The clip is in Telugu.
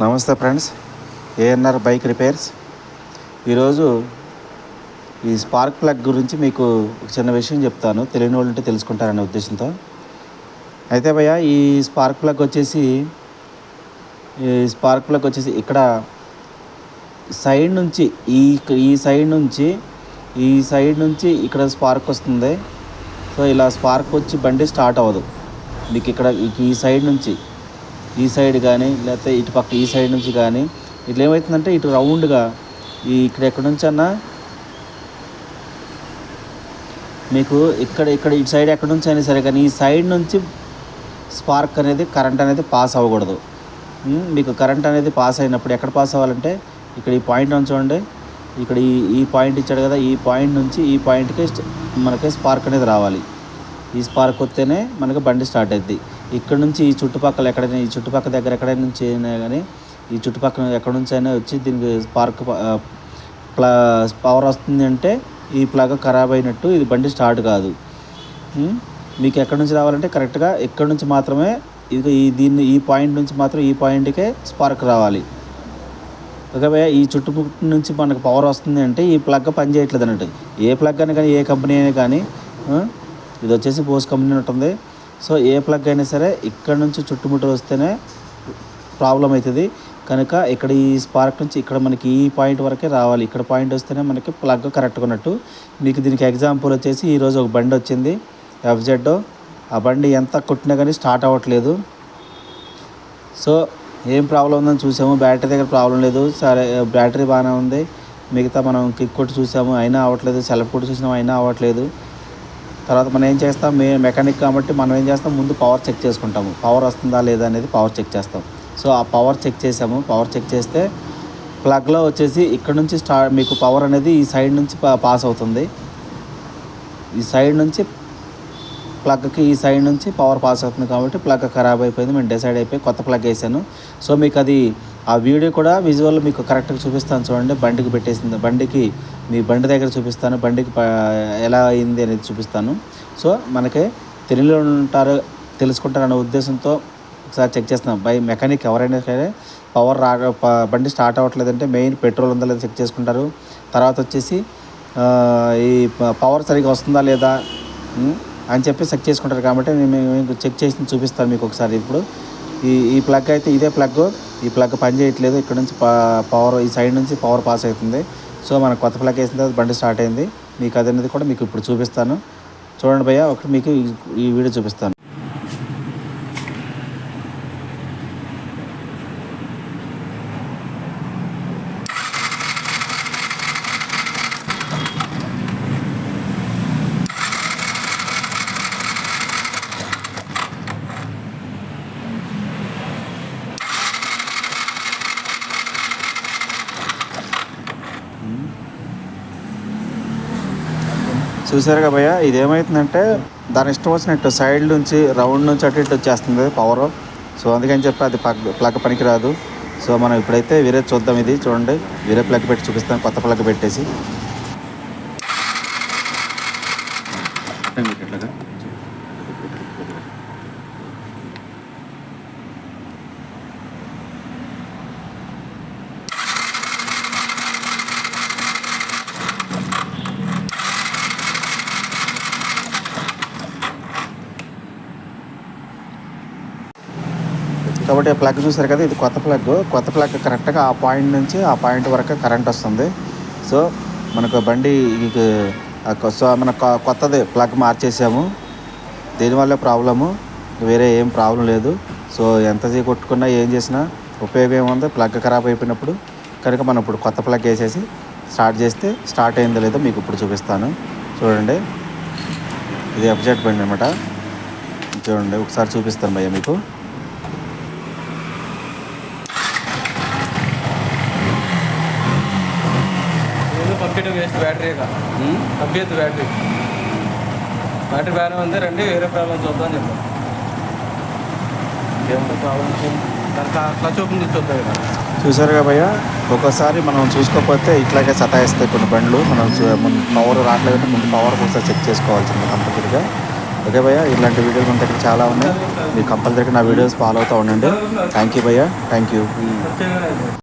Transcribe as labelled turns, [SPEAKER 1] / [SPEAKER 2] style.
[SPEAKER 1] నమస్తే ఫ్రెండ్స్. ANR bike repairs. ఈరోజు ఈ స్పార్క్ ప్లగ్ గురించి మీకు ఒక చిన్న విషయం చెప్తాను. తెలియని వాళ్ళు ఉంటే తెలుసుకుంటారనే ఉద్దేశంతో. అయితే భయ్య ఈ స్పార్క్ ప్లగ్ వచ్చేసి ఈ స్పార్క్ ప్లగ్ వచ్చేసి ఇక్కడ సైడ్ నుంచి ఈ ఈ సైడ్ నుంచి ఈ సైడ్ నుంచి ఇక్కడ స్పార్క్ వస్తుంది. సో ఇలా స్పార్క్ వచ్చి బండి స్టార్ట్ అవ్వదు. మీకు ఇక్కడ ఈ సైడ్ నుంచి ఈ సైడ్ కానీ లేకపోతే ఇటు పక్క ఈ సైడ్ నుంచి కానీ ఇట్లా ఏమవుతుందంటే ఇటు రౌండ్గా ఈ ఇక్కడ ఎక్కడి నుంచి అన్నా మీకు ఇక్కడ ఇక్కడ ఇటు సైడ్ ఎక్కడి నుంచి అయినా సరే కానీ ఈ సైడ్ నుంచి స్పార్క్ అనేది కరెంట్ అనేది పాస్ అవ్వకూడదు. మీకు కరెంట్ అనేది పాస్ అయినప్పుడు ఎక్కడ పాస్ అవ్వాలంటే ఇక్కడ ఈ పాయింట్ అని చూడండి. ఇక్కడ ఈ ఈ పాయింట్ ఇచ్చాడు కదా ఈ పాయింట్ నుంచి ఈ పాయింట్కి మనకి స్పార్క్ అనేది రావాలి. ఈ స్పార్క్ వస్తేనే మనకి బండి స్టార్ట్ అవుద్ది ఇక్కడ నుంచి ఈ చుట్టుపక్కల ఎక్కడైనా ఈ చుట్టుపక్కల దగ్గర ఎక్కడైనా నుంచి అయినా కానీ ఈ చుట్టుపక్కల ఎక్కడి నుంచి అయినా వచ్చి దీనికి స్పార్క్ ప్లా పవర్ వస్తుంది అంటే ఈ ప్లగ్ ఖరాబ్ అయినట్టు ఇది బండి స్టార్ట్ కాదు. మీకు ఎక్కడి నుంచి రావాలంటే కరెక్ట్గా ఎక్కడి నుంచి మాత్రమే ఇది ఈ దీన్ని ఈ పాయింట్ నుంచి మాత్రం ఈ పాయింట్కే స్పార్క్ రావాలి. ఒకవేళ ఈ చుట్టుపక్కల నుంచి మనకు పవర్ వస్తుంది అంటే ఈ ప్లగ్ పని చేయట్లేదు అన్నట్టు ఏ ప్లగ్ అని కానీ ఏ కంపెనీ అయినా కానీ ఇది వచ్చేసి బోస్ కంపెనీ ఉంటుంది. సో ఏ ప్లగ్ అయినా సరే ఇక్కడ నుంచి చుట్టుముట్టు వస్తేనే ప్రాబ్లం అవుతుంది. కనుక ఇక్కడ ఈ స్పార్క్ నుంచి ఇక్కడ మనకి ఈ పాయింట్ వరకే రావాలి. ఇక్కడ పాయింట్ వస్తేనే మనకి ప్లగ్ కరెక్ట్గా ఉన్నట్టు. మీకు దీనికి ఎగ్జాంపుల్ వచ్చేసి ఈరోజు ఒక బండి వచ్చింది. ఎఫ్జెడ్ ఆ బండి ఎంత కొట్టినా కానీ స్టార్ట్ అవ్వట్లేదు. సో ఏం ప్రాబ్లం ఉందని చూసాము. బ్యాటరీ దగ్గర ప్రాబ్లం లేదు. సరే బ్యాటరీ బాగానే ఉంది. మిగతా మనం కిక్ కొట్టి చూసాము. అయినా అవ్వట్లేదు. సెల్ఫ్ కొట్టి చూసినాము అయినా అవ్వట్లేదు. తర్వాత మనం ఏం చేస్తాం? మే మెకానిక్ కాబట్టి మనం ఏం చేస్తాం? ముందు పవర్ చెక్ చేసుకుంటాము. పవర్ వస్తుందా లేదా అనేది పవర్ చెక్ చేస్తాం. సో ఆ పవర్ చెక్ చేసాము. పవర్ చెక్ చేస్తే ప్లగ్లో వచ్చేసి ఇక్కడ నుంచి స్టా మీకు పవర్ అనేది ఈ సైడ్ నుంచి పా- పాస్ అవుతుంది. ఈ సైడ్ నుంచి ప్లగ్కి ఈ సైడ్ నుంచి పవర్ పాస్ అవుతుంది కాబట్టి ప్లగ్ ఖరాబ్ అయిపోయింది. మేము డిసైడ్ అయిపోయి కొత్త ప్లగ్ వేసాను. సో మీకు అది ఆ వీడియో కూడా విజువల్ మీకు కరెక్ట్గా చూపిస్తాను చూడండి. బండికి పెట్టేసింది. బండికి మీ బండి దగ్గర చూపిస్తాను. బండికి ప- ఎలా అయింది అనేది చూపిస్తాను. సో మనకి తెలియలో ఉంటారు తెలుసుకుంటారనే ఉద్దేశంతో ఒకసారి చెక్ చేస్తున్నాం. బై మెకానిక్ ఎవరైనా సరే పవర్ రాక బండి స్టార్ట్ అవ్వట్లేదంటే మెయిన్ పెట్రోల్ ఉందా లేదా చెక్ చేసుకుంటారు. తర్వాత వచ్చేసి ఈ ప- పవర్ సరిగ్గా వస్తుందా లేదా అని చెప్పి చెక్ చేసుకుంటారు కాబట్టి నేను చెక్ చేసి చూపిస్తాను మీకు ఒకసారి. ఇప్పుడు ఈ ఈ ప్లగ్ అయితే ఇదే ప్లగ్ ఈ ప్లగ్ పని చేయట్లేదు. ఇక్కడ నుంచి పవర్ ఈ సైడ్ నుంచి పవర్ పాస్ అవుతుంది. సో మనకు కొత్త ప్లగ్ వేసిన తర్వాత బండి స్టార్ట్ అయింది. మీకు అది అనేది కూడా మీకు ఇప్పుడు చూపిస్తాను. చూడండి భయ్య ఒకటి మీకు ఈ- ఈ వీడియో చూపిస్తాను. చూసారుగా భయ్య ఇది ఏమవుతుందంటే దాని ఇష్టం వచ్చినట్టు సైడ్ నుంచి రౌండ్ నుంచి అటు ఇటు వచ్చేస్తుంది పవర్ సో అందుకని చెప్పి అది ప్లగ్ ప్లగ్ పనికిరాదు. సో మనం ఇప్పుడైతే వేరే చూద్దాం ఇది చూడండి. వేరే ప్లగ్ పెట్టి చూపిస్తాను కొత్త ప్లగ్ పెట్టేసి. కాబట్టి ఆ ప్లగ్ చూసారు కదా ఇది కొత్త ప్లగ్. కొత్త ప్లగ్ కరెక్ట్గా ఆ పాయింట్ నుంచి ఆ పాయింట్ వరకు కరెంట్ వస్తుంది. సో మనకు బండి ఆ కొ- సో మన కొత్తది ప్లగ్ మార్చేసాము. దీనివల్ల ప్రాబ్లము. వేరే ఏం ప్రాబ్లం లేదు. సో ఎంత కొట్టుకున్నా ఏం చేసినా ఉపయోగం ఏముంది? ప్లగ్ ఖరాబ్ అయిపోయినప్పుడు కనుక మనం ఇప్పుడు కొత్త ప్లగ్ వేసేసి స్టార్ట్ చేస్తే స్టార్ట్ అయిందో లేదో మీకు ఇప్పుడు చూపిస్తాను. చూడండి. ఇది ఎఫ్జెడ్ బండి అనమాట చూడండి. ఒకసారి చూపిస్తాను భయ్య మీకు.
[SPEAKER 2] పంపించడం వేస్ట్ బ్యాటరీగా పంపించద్దు బ్యాటరీ బ్యాటరీ బాగానే ఉంది రండి వేరే ప్రాబ్లం చూద్దాం చెప్పాం ఏముంది ప్రాబ్లం దాని క్లచ్ ఓపెన్ చేసి చూద్దాం ఇక.
[SPEAKER 1] చూసారుగా భయ్య ఒక్కోసారి మనం చూసుకోకపోతే ఇట్లాగే సతాయిస్తాయి కొన్ని బండ్లు. మనం ముందు పవర్ రావట్లేదంటే ముందు పవర్ ఒకసారి చెక్ చేసుకోవాల్సింది కంపల్సరీగా. ఓకే భయ్య ఇలాంటి వీడియోలు మన దగ్గర చాలా ఉన్నాయి. మీరు కంపల్సరీగా నా వీడియోస్ ఫాలో అవుతూ ఉండండి. థ్యాంక్ యూ భయ్య థ్యాంక్ యూ